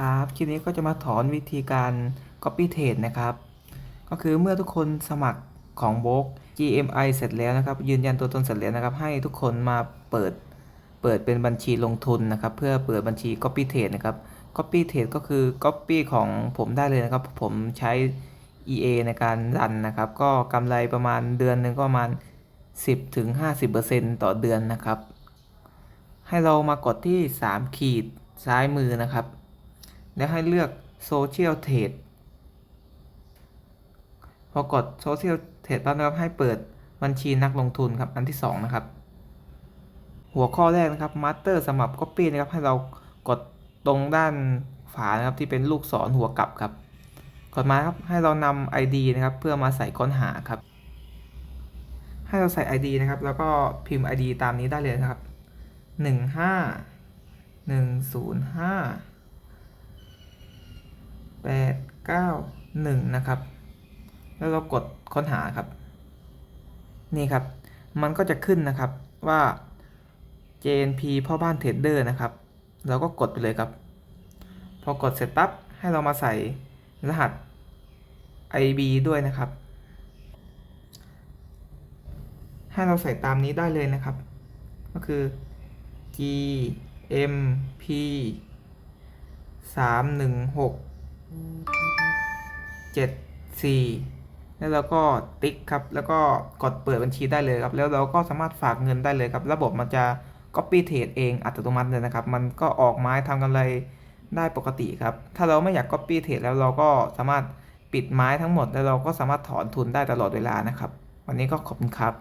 ครับคลิปนี้ก็จะมาถอนวิธีการ Copy Trade นะครับ ก็คือเมื่อทุกคนสมัครของโบก GMI เสร็จแล้วนะครับ ยืนยันตัวตนเสร็จแล้วนะครับ ให้ทุกคนมาเปิดเปิดเป็นบัญชีลงทุนนะครับ เพื่อเปิดบัญชี Copy Trade นะครับ Copy Trade ก็คือ Copy ของผมได้เลยนะครับ ผมใช้ EA ในการรันนะครับ ก็กำไรประมาณเดือนหนึ่งก็ประมาณ 10ถึง50%ต่อเดือนนะครับ ให้เรามากดที่ 3 ขีดซ้ายมือนะครับ แล้วให้เลือก Social Trade พอกด Social Trade ปั๊บนะครับให้เปิดบัญชีนักลงทุนครับอันที่ 2 นะครับ หัวข้อแรกนะครับ Master สำหรับ Copy นะครับ ให้เรากดตรงด้านฝานะครับที่เป็นลูกศรหัวกลับครับกดมาครับให้เรานำ ID นะครับ เพื่อมาใส่ค้นหาครับ ให้เราใส่ ID นะครับ แล้วก็พิมพ์ ID ตามนี้ได้เลยนะครับหนึ่งห้า หนึ่งศูนย์ห้าแปดเก้าหนึ่งนะครับ แล้วเรากดค้นหาครับ นี่ครับ มันก็จะขึ้นนะครับว่า JNP พ่อบ้านเทรดเดอร์นะครับ เราก็กดไปเลยครับ พอกดเสร็จปั๊บ ให้เรามาใส่รหัส IB ด้วยนะครับ ให้เราใส่ตามนี้ได้เลยนะครับ ก็คือ G M P สามหนึ่งหกเจ็ดสี่แล้วเราก็ติ๊กครับ แล้วก็กดเปิดบัญชีได้เลยครับ แล้วเราก็สามารถฝากเงินได้เลยครับ ระบบมันจะ copy trade เองอัตโนมัติเลยนะครับ มันก็ออกไม้ทำกำไรได้ปกติครับ ถ้าเราไม่อยาก copy trade แล้วเราก็สามารถปิดไม้ทั้งหมด แล้วเราก็สามารถถอนทุนได้ตลอดเวลานะครับ วันนี้ก็ขอบคุณครับ